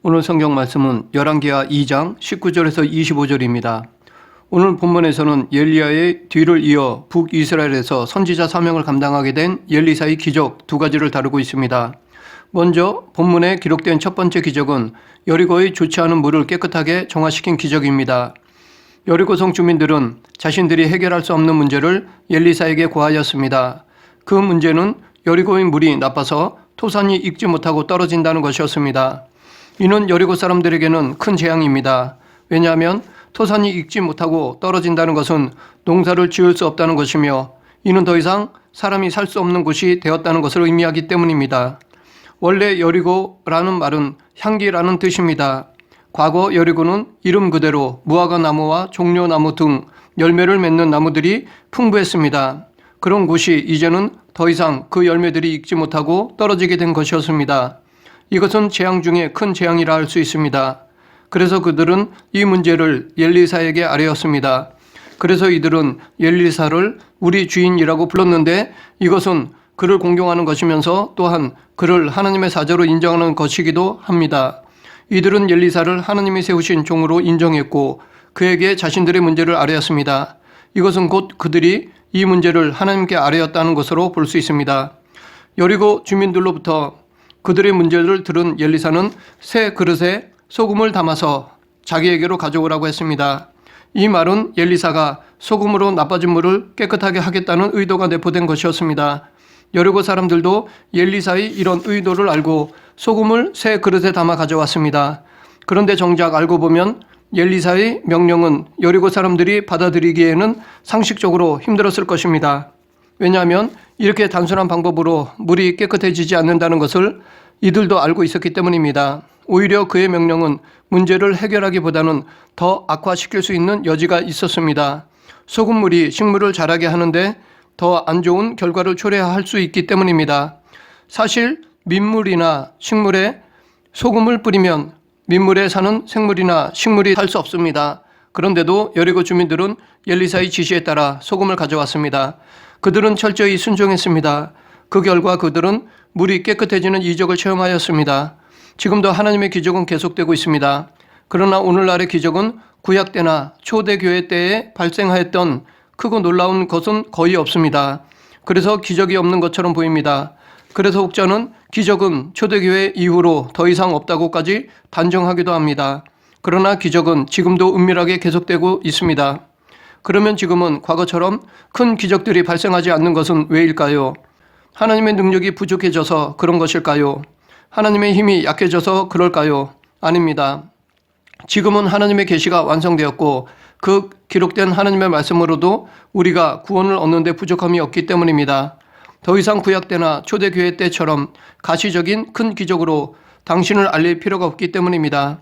오늘 성경 말씀은 열왕기하 2장 19절에서 25절입니다. 오늘 본문에서는 엘리야의 뒤를 이어 북이스라엘에서 선지자 사명을 감당하게 된 엘리사의 기적 두 가지를 다루고 있습니다. 먼저 본문에 기록된 첫 번째 기적은 여리고의 좋지 않은 물을 깨끗하게 정화시킨 기적입니다. 여리고성 주민들은 자신들이 해결할 수 없는 문제를 엘리사에게 고하였습니다. 그 문제는 여리고의 물이 나빠서 토산이 익지 못하고 떨어진다는 것이었습니다. 이는 여리고 사람들에게는 큰 재앙입니다. 왜냐하면 토산이 익지 못하고 떨어진다는 것은 농사를 지을 수 없다는 것이며 이는 더 이상 사람이 살 수 없는 곳이 되었다는 것을 의미하기 때문입니다. 원래 여리고라는 말은 향기라는 뜻입니다. 과거 여리고는 이름 그대로 무화과 나무와 종려나무 등 열매를 맺는 나무들이 풍부했습니다. 그런 곳이 이제는 더 이상 그 열매들이 익지 못하고 떨어지게 된 것이었습니다. 이것은 재앙 중에 큰 재앙이라 할 수 있습니다. 그래서 그들은 이 문제를 엘리사에게 아뢰었습니다. 그래서 이들은 엘리사를 우리 주인이라고 불렀는데 이것은 그를 공경하는 것이면서 또한 그를 하나님의 사자로 인정하는 것이기도 합니다. 이들은 엘리사를 하나님이 세우신 종으로 인정했고 그에게 자신들의 문제를 아뢰었습니다. 이것은 곧 그들이 이 문제를 하나님께 아뢰었다는 것으로 볼 수 있습니다. 여리고 주민들로부터 그들의 문제를 들은 엘리사는 새 그릇에 소금을 담아서 자기에게로 가져오라고 했습니다. 이 말은 엘리사가 소금으로 나빠진 물을 깨끗하게 하겠다는 의도가 내포된 것이었습니다. 여리고 사람들도 엘리사의 이런 의도를 알고 소금을 새 그릇에 담아 가져왔습니다. 그런데 정작 알고 보면 엘리사의 명령은 여리고 사람들이 받아들이기에는 상식적으로 힘들었을 것입니다. 왜냐하면 이렇게 단순한 방법으로 물이 깨끗해지지 않는다는 것을 이들도 알고 있었기 때문입니다. 오히려 그의 명령은 문제를 해결하기보다는 더 악화시킬 수 있는 여지가 있었습니다. 소금물이 식물을 자라게 하는데 더 안 좋은 결과를 초래할 수 있기 때문입니다. 사실 민물이나 식물에 소금을 뿌리면 민물에 사는 생물이나 식물이 살 수 없습니다. 그런데도 여리고 주민들은 엘리사의 지시에 따라 소금을 가져왔습니다. 그들은 철저히 순종했습니다. 그 결과 그들은 물이 깨끗해지는 이적을 체험하였습니다. 지금도 하나님의 기적은 계속되고 있습니다. 그러나 오늘날의 기적은 구약 때나 초대교회 때에 발생하였던 크고 놀라운 것은 거의 없습니다. 그래서 기적이 없는 것처럼 보입니다. 그래서 혹자는 기적은 초대교회 이후로 더 이상 없다고까지 단정하기도 합니다. 그러나 기적은 지금도 은밀하게 계속되고 있습니다. 그러면 지금은 과거처럼 큰 기적들이 발생하지 않는 것은 왜일까요? 하나님의 능력이 부족해져서 그런 것일까요? 하나님의 힘이 약해져서 그럴까요? 아닙니다. 지금은 하나님의 계시가 완성되었고 그 기록된 하나님의 말씀으로도 우리가 구원을 얻는데 부족함이 없기 때문입니다. 더 이상 구약 때나 초대교회 때처럼 가시적인 큰 기적으로 당신을 알릴 필요가 없기 때문입니다.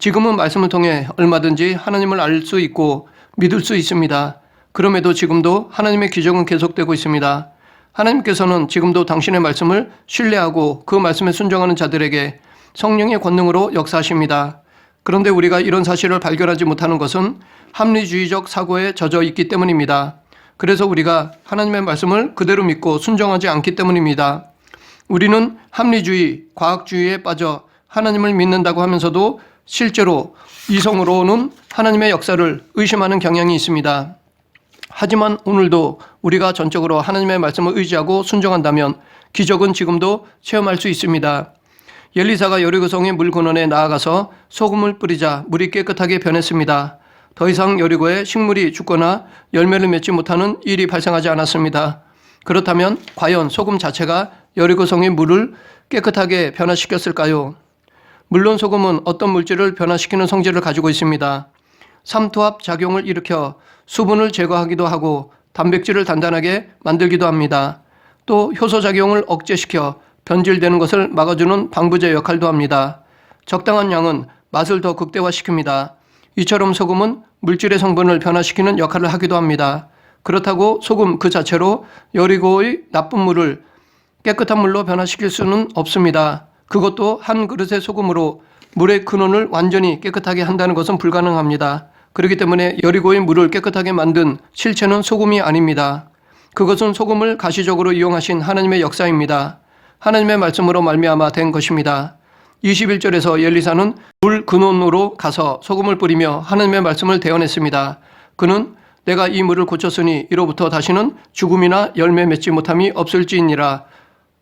지금은 말씀을 통해 얼마든지 하나님을 알 수 있고 믿을 수 있습니다. 그럼에도 지금도 하나님의 기적은 계속되고 있습니다. 하나님께서는 지금도 당신의 말씀을 신뢰하고 그 말씀에 순종하는 자들에게 성령의 권능으로 역사하십니다. 그런데 우리가 이런 사실을 발견하지 못하는 것은 합리주의적 사고에 젖어 있기 때문입니다. 그래서 우리가 하나님의 말씀을 그대로 믿고 순종하지 않기 때문입니다. 우리는 합리주의, 과학주의에 빠져 하나님을 믿는다고 하면서도 실제로 이성으로는 하나님의 역사를 의심하는 경향이 있습니다. 하지만 오늘도 우리가 전적으로 하나님의 말씀을 의지하고 순종한다면 기적은 지금도 체험할 수 있습니다. 엘리사가 여리고성의 물 근원에 나아가서 소금을 뿌리자 물이 깨끗하게 변했습니다. 더 이상 여리고에 식물이 죽거나 열매를 맺지 못하는 일이 발생하지 않았습니다. 그렇다면 과연 소금 자체가 여리고성의 물을 깨끗하게 변화시켰을까요? 물론 소금은 어떤 물질을 변화시키는 성질을 가지고 있습니다. 삼투압 작용을 일으켜 수분을 제거하기도 하고 단백질을 단단하게 만들기도 합니다. 또 효소 작용을 억제시켜 변질되는 것을 막아주는 방부제 역할도 합니다. 적당한 양은 맛을 더 극대화시킵니다. 이처럼 소금은 물질의 성분을 변화시키는 역할을 하기도 합니다. 그렇다고 소금 그 자체로 여리고의 나쁜 물을 깨끗한 물로 변화시킬 수는 없습니다. 그것도 한 그릇의 소금으로 물의 근원을 완전히 깨끗하게 한다는 것은 불가능합니다. 그렇기 때문에 여리고의 물을 깨끗하게 만든 실체는 소금이 아닙니다. 그것은 소금을 가시적으로 이용하신 하나님의 역사입니다. 하나님의 말씀으로 말미암아 된 것입니다. 21절에서 엘리사는 물 근원으로 가서 소금을 뿌리며 하나님의 말씀을 대언했습니다. 그는 내가 이 물을 고쳤으니 이로부터 다시는 죽음이나 열매 맺지 못함이 없을지니라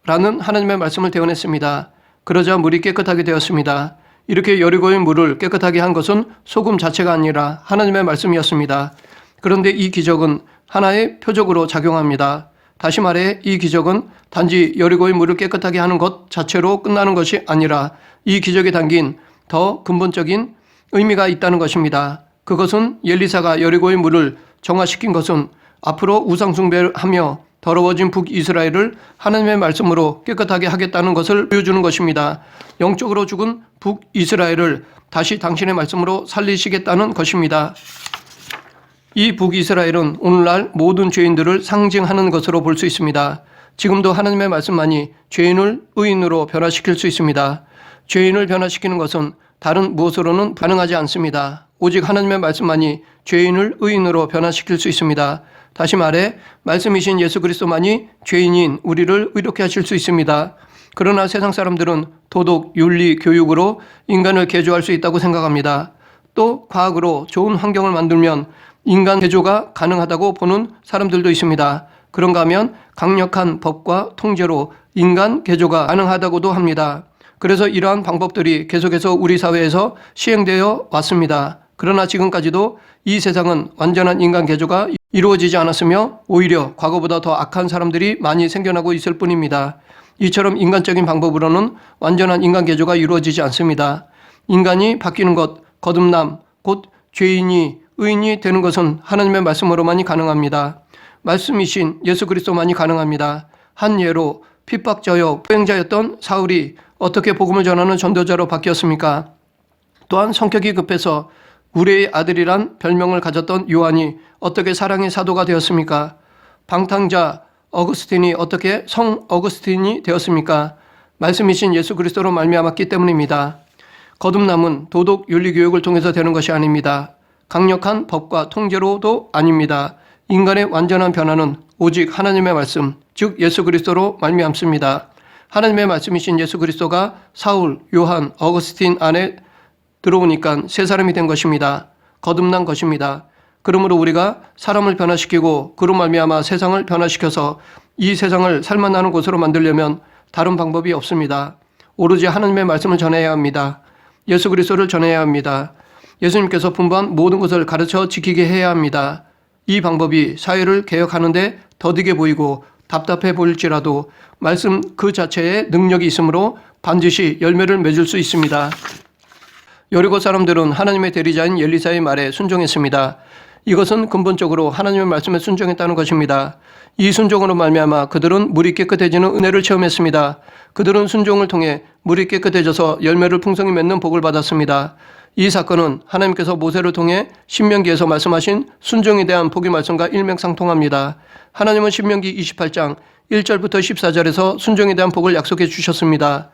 라는 하나님의 말씀을 대언했습니다. 그러자 물이 깨끗하게 되었습니다. 이렇게 여리고의 물을 깨끗하게 한 것은 소금 자체가 아니라 하나님의 말씀이었습니다. 그런데 이 기적은 하나의 표적으로 작용합니다. 다시 말해 이 기적은 단지 여리고의 물을 깨끗하게 하는 것 자체로 끝나는 것이 아니라 이 기적에 담긴 더 근본적인 의미가 있다는 것입니다. 그것은 엘리사가 여리고의 물을 정화시킨 것은 앞으로 우상숭배하며 더러워진 북이스라엘을 하나님의 말씀으로 깨끗하게 하겠다는 것을 보여주는 것입니다. 영적으로 죽은 북이스라엘을 다시 당신의 말씀으로 살리시겠다는 것입니다. 이 북이스라엘은 오늘날 모든 죄인들을 상징하는 것으로 볼 수 있습니다. 지금도 하나님의 말씀만이 죄인을 의인으로 변화시킬 수 있습니다. 죄인을 변화시키는 것은 다른 무엇으로는 가능하지 않습니다. 오직 하나님의 말씀만이 죄인을 의인으로 변화시킬 수 있습니다. 다시 말해 말씀이신 예수 그리스도만이 죄인인 우리를 의롭게 하실 수 있습니다. 그러나 세상 사람들은 도덕, 윤리, 교육으로 인간을 개조할 수 있다고 생각합니다. 또 과학으로 좋은 환경을 만들면 인간 개조가 가능하다고 보는 사람들도 있습니다. 그런가 하면 강력한 법과 통제로 인간 개조가 가능하다고도 합니다. 그래서 이러한 방법들이 계속해서 우리 사회에서 시행되어 왔습니다. 그러나 지금까지도 이 세상은 완전한 인간 개조가 이루어지지 않았으며 오히려 과거보다 더 악한 사람들이 많이 생겨나고 있을 뿐입니다. 이처럼 인간적인 방법으로는 완전한 인간 개조가 이루어지지 않습니다. 인간이 바뀌는 것, 거듭남, 곧 죄인이 의인이 되는 것은 하나님의 말씀으로만이 가능합니다. 말씀이신 예수 그리스도만이 가능합니다. 한 예로 핍박자여 포행자였던 사울이 어떻게 복음을 전하는 전도자로 바뀌었습니까? 또한 성격이 급해서 우리의 아들이란 별명을 가졌던 요한이 어떻게 사랑의 사도가 되었습니까? 방탕자 어거스틴이 어떻게 성 어거스틴이 되었습니까? 말씀이신 예수 그리스도로 말미암았기 때문입니다. 거듭남은 도덕 윤리 교육을 통해서 되는 것이 아닙니다. 강력한 법과 통제로도 아닙니다. 인간의 완전한 변화는 오직 하나님의 말씀, 즉 예수 그리스도로 말미암습니다. 하나님의 말씀이신 예수 그리스도가 사울, 요한, 어거스틴 안에 들어오니까 새 사람이 된 것입니다. 거듭난 것입니다. 그러므로 우리가 사람을 변화시키고 그로 말미암아 세상을 변화시켜서 이 세상을 살만나는 곳으로 만들려면 다른 방법이 없습니다. 오로지 하나님의 말씀을 전해야 합니다. 예수 그리스도를 전해야 합니다. 예수님께서 분부한 모든 것을 가르쳐 지키게 해야 합니다. 이 방법이 사회를 개혁하는데 더디게 보이고 답답해 보일지라도 말씀 그 자체에 능력이 있으므로 반드시 열매를 맺을 수 있습니다. 여리고 사람들은 하나님의 대리자인 엘리사의 말에 순종했습니다. 이것은 근본적으로 하나님의 말씀에 순종했다는 것입니다. 이 순종으로 말미암아 그들은 물이 깨끗해지는 은혜를 체험했습니다. 그들은 순종을 통해 물이 깨끗해져서 열매를 풍성히 맺는 복을 받았습니다. 이 사건은 하나님께서 모세를 통해 신명기에서 말씀하신 순종에 대한 복의 말씀과 일맥상통합니다. 하나님은 신명기 28장 1절부터 14절에서 순종에 대한 복을 약속해 주셨습니다.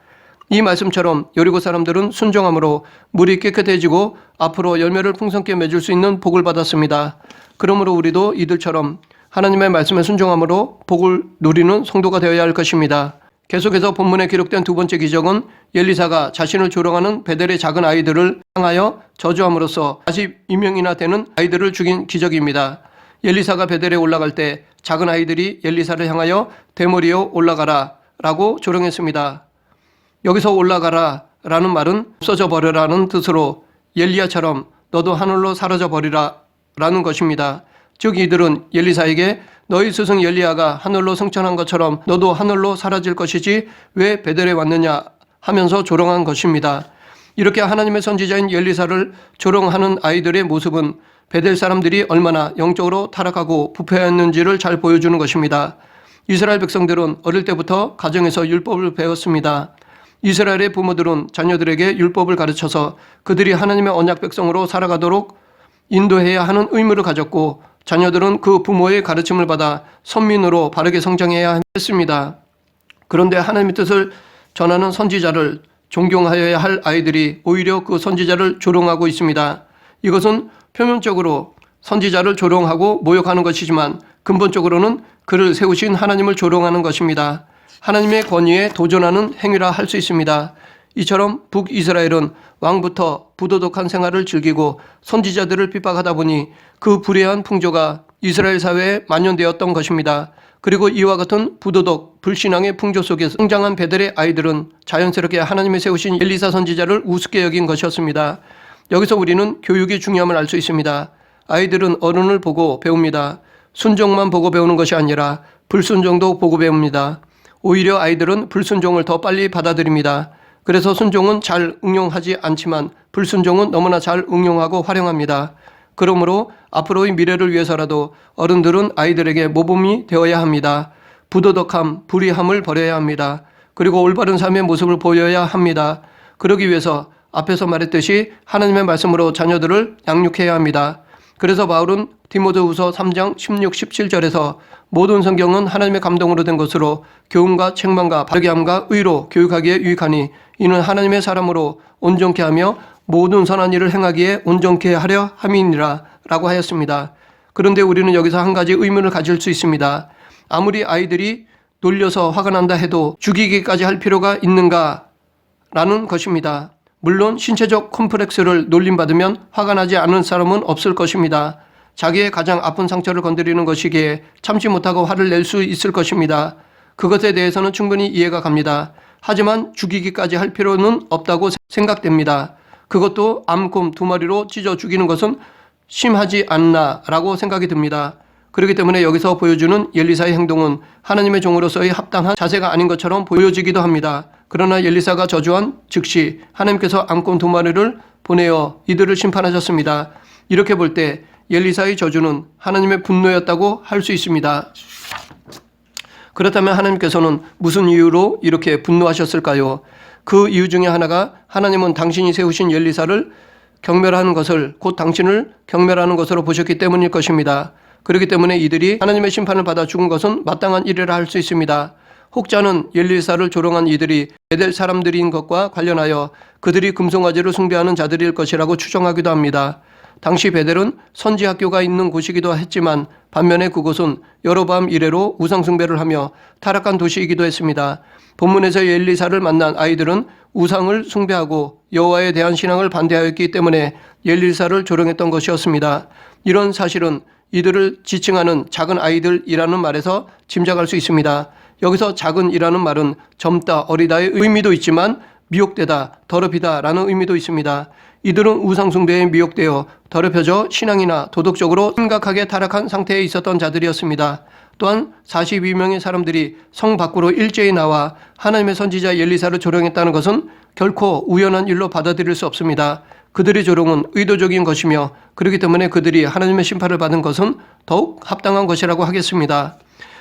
이 말씀처럼 여리고 사람들은 순종함으로 물이 깨끗해지고 앞으로 열매를 풍성케 맺을 수 있는 복을 받았습니다. 그러므로 우리도 이들처럼 하나님의 말씀에 순종함으로 복을 누리는 성도가 되어야 할 것입니다. 계속해서 본문에 기록된 두 번째 기적은 엘리사가 자신을 조롱하는 베델의 작은 아이들을 향하여 저주함으로써 42명이나 되는 아이들을 죽인 기적입니다. 엘리사가 베델에 올라갈 때 작은 아이들이 엘리사를 향하여 대머리여 올라가라 라고 조롱했습니다. 여기서 올라가라 라는 말은 없어져 버려라는 뜻으로 엘리야처럼 너도 하늘로 사라져 버리라 라는 것입니다. 즉 이들은 엘리사에게 너희 스승 엘리야가 하늘로 승천한 것처럼 너도 하늘로 사라질 것이지 왜 베델에 왔느냐 하면서 조롱한 것입니다. 이렇게 하나님의 선지자인 엘리사를 조롱하는 아이들의 모습은 베델 사람들이 얼마나 영적으로 타락하고 부패했는지를 잘 보여주는 것입니다. 이스라엘 백성들은 어릴 때부터 가정에서 율법을 배웠습니다. 이스라엘의 부모들은 자녀들에게 율법을 가르쳐서 그들이 하나님의 언약 백성으로 살아가도록 인도해야 하는 의무를 가졌고 자녀들은 그 부모의 가르침을 받아 선민으로 바르게 성장해야 했습니다. 그런데 하나님의 뜻을 전하는 선지자를 존경하여야 할 아이들이 오히려 그 선지자를 조롱하고 있습니다. 이것은 표면적으로 선지자를 조롱하고 모욕하는 것이지만 근본적으로는 그를 세우신 하나님을 조롱하는 것입니다. 하나님의 권위에 도전하는 행위라 할 수 있습니다. 이처럼 북이스라엘은 왕부터 부도덕한 생활을 즐기고 선지자들을 핍박하다 보니 그 불의한 풍조가 이스라엘 사회에 만연되었던 것입니다. 그리고 이와 같은 부도덕, 불신앙의 풍조 속에서 성장한 베델의 아이들은 자연스럽게 하나님이 세우신 엘리사 선지자를 우습게 여긴 것이었습니다. 여기서 우리는 교육의 중요함을 알 수 있습니다. 아이들은 어른을 보고 배웁니다. 순종만 보고 배우는 것이 아니라 불순종도 보고 배웁니다. 오히려 아이들은 불순종을 더 빨리 받아들입니다. 그래서 순종은 잘 응용하지 않지만 불순종은 너무나 잘 응용하고 활용합니다. 그러므로 앞으로의 미래를 위해서라도 어른들은 아이들에게 모범이 되어야 합니다. 부도덕함, 불의함을 버려야 합니다. 그리고 올바른 삶의 모습을 보여야 합니다. 그러기 위해서 앞에서 말했듯이 하나님의 말씀으로 자녀들을 양육해야 합니다. 그래서 바울은 디모데후서 3장 16, 17절에서 모든 성경은 하나님의 감동으로 된 것으로 교훈과 책망과 바르게 함과 의로 교육하기에 유익하니 이는 하나님의 사람으로 온전케 하며 모든 선한 일을 행하기에 온전케 하려 함이니라 라고 하였습니다. 그런데 우리는 여기서 한 가지 의문을 가질 수 있습니다. 아무리 아이들이 놀려서 화가 난다 해도 죽이기까지 할 필요가 있는가? 라는 것입니다. 물론 신체적 콤플렉스를 놀림받으면 화가 나지 않은 사람은 없을 것입니다. 자기의 가장 아픈 상처를 건드리는 것이기에 참지 못하고 화를 낼 수 있을 것입니다. 그것에 대해서는 충분히 이해가 갑니다. 하지만 죽이기까지 할 필요는 없다고 생각됩니다. 그것도 암곰 두 마리로 찢어 죽이는 것은 심하지 않나라고 생각이 듭니다. 그렇기 때문에 여기서 보여주는 엘리사의 행동은 하나님의 종으로서의 합당한 자세가 아닌 것처럼 보여지기도 합니다. 그러나 엘리사가 저주한 즉시 하나님께서 암곰 두 마리를 보내어 이들을 심판하셨습니다. 이렇게 볼 때 엘리사의 저주는 하나님의 분노였다고 할 수 있습니다. 그렇다면 하나님께서는 무슨 이유로 이렇게 분노하셨을까요? 그 이유 중에 하나가 하나님은 당신이 세우신 엘리사를 경멸하는 것을 곧 당신을 경멸하는 것으로 보셨기 때문일 것입니다. 그렇기 때문에 이들이 하나님의 심판을 받아 죽은 것은 마땅한 일이라 할 수 있습니다. 혹자는 엘리사를 조롱한 이들이 베델 사람들인 것과 관련하여 그들이 금송아지를 숭배하는 자들일 것이라고 추정하기도 합니다. 당시 베델은 선지 학교가 있는 곳이기도 했지만 반면에 그곳은 여로밤 이래로 우상 숭배를 하며 타락한 도시이기도 했습니다. 본문에서 엘리사를 만난 아이들은 우상을 숭배하고 여호와에 대한 신앙을 반대하였기 때문에 엘리사를 조롱했던 것이었습니다. 이런 사실은 이들을 지칭하는 작은 아이들이라는 말에서 짐작할 수 있습니다. 여기서 작은이라는 말은 젊다, 어리다의 의미도 있지만 미혹되다, 더럽히다 라는 의미도 있습니다. 이들은 우상숭배에 미혹되어 더럽혀져 신앙이나 도덕적으로 심각하게 타락한 상태에 있었던 자들이었습니다. 또한 42명의 사람들이 성 밖으로 일제히 나와 하나님의 선지자 엘리사를 조롱했다는 것은 결코 우연한 일로 받아들일 수 없습니다. 그들의 조롱은 의도적인 것이며 그렇기 때문에 그들이 하나님의 심판을 받은 것은 더욱 합당한 것이라고 하겠습니다.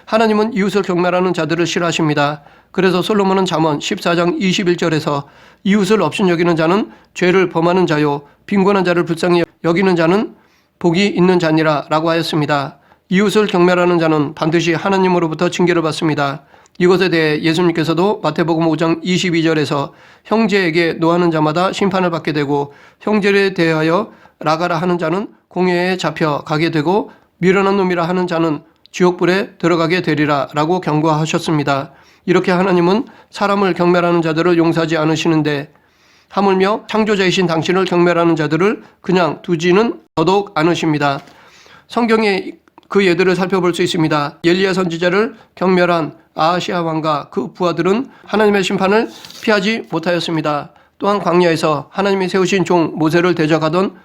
하나님은 이웃을 경멸하는 자들을 싫어하십니다. 그래서 솔로몬은 잠언 14장 21절에서 이웃을 없인 여기는 자는 죄를 범하는 자요 빈곤한 자를 불쌍히 여기는 자는 복이 있는 자니라 라고 하였습니다. 이웃을 경멸하는 자는 반드시 하나님으로부터 징계를 받습니다. 이것에 대해 예수님께서도 마태복음 5장 22절에서 형제에게 노하는 자마다 심판을 받게 되고 형제에 대하여 라가라 하는 자는 공회에 잡혀 가게 되고 미련한 놈이라 하는 자는 지옥불에 들어가게 되리라 라고 경고하셨습니다. 이렇게 하나님은 사람을 경멸하는 자들을 용서하지 않으시는데 하물며 창조자이신 당신을 경멸하는 자들을 그냥 두지는 더더욱 않으십니다. 성경에 그 예들을 살펴볼 수 있습니다. 엘리야 선지자를 경멸한 아하시아 왕과 그 부하들은 하나님의 심판을 피하지 못하였습니다. 또한 광야에서 하나님이 세우신 종 모세를 대적하던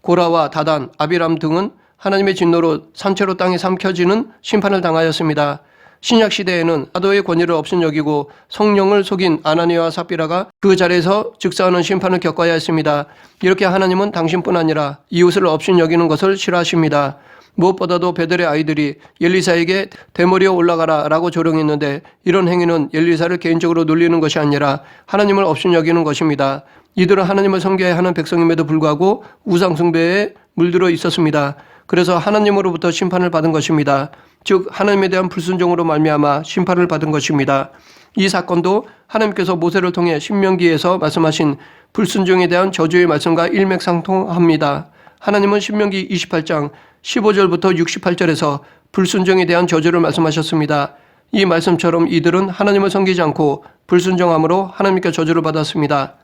고라와 다단, 아비람 등은 하나님의 진노로 산채로 땅에 삼켜지는 심판을 당하였습니다. 신약 시대에는 사도의 권위를 없인 여기고 성령을 속인 아나니와 삽비라가 그 자리에서 즉사하는 심판을 겪어야 했습니다. 이렇게 하나님은 당신뿐 아니라 이웃을 없인 여기는 것을 싫어하십니다. 무엇보다도 베델의 아이들이 엘리사에게 대머리에 올라가라 라고 조롱했는데 이런 행위는 엘리사를 개인적으로 놀리는 것이 아니라 하나님을 없인 여기는 것입니다. 이들은 하나님을 섬겨야 하는 백성임에도 불구하고 우상숭배에 물들어 있었습니다. 그래서 하나님으로부터 심판을 받은 것입니다. 즉 하나님에 대한 불순종으로 말미암아 심판을 받은 것입니다. 이 사건도 하나님께서 모세를 통해 신명기에서 말씀하신 불순종에 대한 저주의 말씀과 일맥상통합니다. 하나님은 신명기 28장 15절부터 68절에서 불순종에 대한 저주를 말씀하셨습니다. 이 말씀처럼 이들은 하나님을 섬기지 않고 불순종함으로 하나님께 저주를 받았습니다.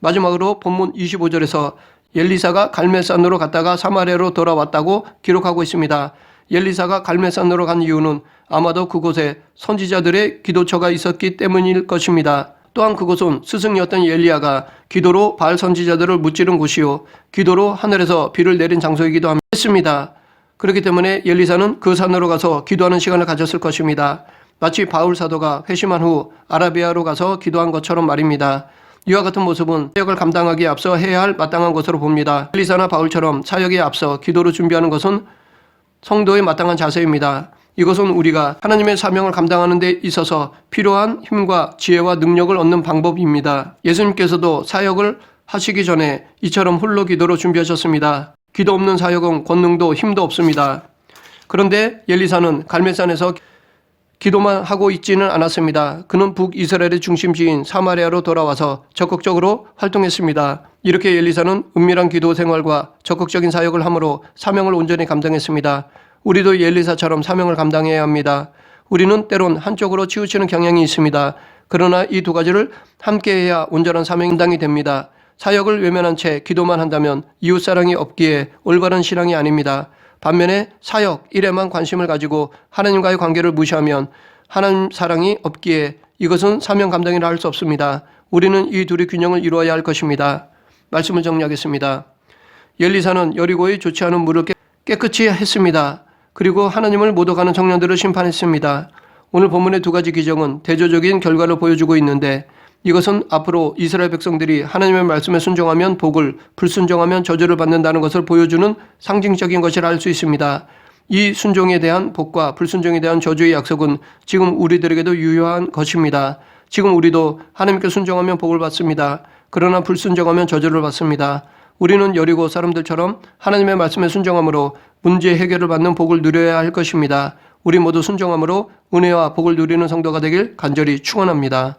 마지막으로 본문 25절에서 엘리사가 갈멜산으로 갔다가 사마리아로 돌아왔다고 기록하고 있습니다. 엘리사가 갈멜산으로 간 이유는 아마도 그곳에 선지자들의 기도처가 있었기 때문일 것입니다. 또한 그곳은 스승이었던 엘리야가 기도로 바알 선지자들을 무찌른 곳이요 기도로 하늘에서 비를 내린 장소이기도 했습니다. 그렇기 때문에 엘리사는 그 산으로 가서 기도하는 시간을 가졌을 것입니다. 마치 바울 사도가 회심한 후 아라비아로 가서 기도한 것처럼 말입니다. 이와 같은 모습은 사역을 감당하기에 앞서 해야 할 마땅한 것으로 봅니다. 엘리사나 바울처럼 사역에 앞서 기도로 준비하는 것은 성도의 마땅한 자세입니다. 이것은 우리가 하나님의 사명을 감당하는 데 있어서 필요한 힘과 지혜와 능력을 얻는 방법입니다. 예수님께서도 사역을 하시기 전에 이처럼 홀로 기도로 준비하셨습니다. 기도 없는 사역은 권능도 힘도 없습니다. 그런데 엘리사는 갈멜산에서 기도만 하고 있지는 않았습니다. 그는 북이스라엘의 중심지인 사마리아로 돌아와서 적극적으로 활동했습니다. 이렇게 엘리사는 은밀한 기도 생활과 적극적인 사역을 함으로 사명을 온전히 감당했습니다. 우리도 엘리사처럼 사명을 감당해야 합니다. 우리는 때론 한쪽으로 치우치는 경향이 있습니다. 그러나 이 두 가지를 함께 해야 온전한 사명 감당이 됩니다. 사역을 외면한 채 기도만 한다면 이웃사랑이 없기에 올바른 신앙이 아닙니다. 반면에 사역, 일에만 관심을 가지고 하나님과의 관계를 무시하면 하나님 사랑이 없기에 이것은 사명 감당이라 할 수 없습니다. 우리는 이 둘의 균형을 이루어야 할 것입니다. 말씀을 정리하겠습니다. 엘리사는 여리고의 좋지 않은 물을 깨- 깨끗이 했습니다. 그리고 하나님을 모독하는 청년들을 심판했습니다. 오늘 본문의 두 가지 기적은 대조적인 결과를 보여주고 있는데 이것은 앞으로 이스라엘 백성들이 하나님의 말씀에 순종하면 복을, 불순종하면 저주를 받는다는 것을 보여주는 상징적인 것이라 할 수 있습니다. 이 순종에 대한 복과 불순종에 대한 저주의 약속은 지금 우리들에게도 유효한 것입니다. 지금 우리도 하나님께 순종하면 복을 받습니다. 그러나 불순종하면 저주를 받습니다. 우리는 여리고 사람들처럼 하나님의 말씀에 순종함으로 문제 해결을 받는 복을 누려야 할 것입니다. 우리 모두 순종함으로 은혜와 복을 누리는 성도가 되길 간절히 축원합니다.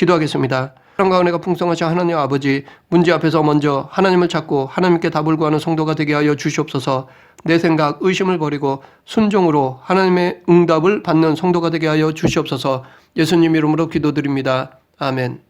기도하겠습니다. 사랑과 은혜가 풍성하신 하나님 아버지, 문제 앞에서 먼저 하나님을 찾고 하나님께 답을 구하는 성도가 되게 하여 주시옵소서. 내 생각, 의심을 버리고 순종으로 하나님의 응답을 받는 성도가 되게 하여 주시옵소서. 예수님 이름으로 기도드립니다. 아멘.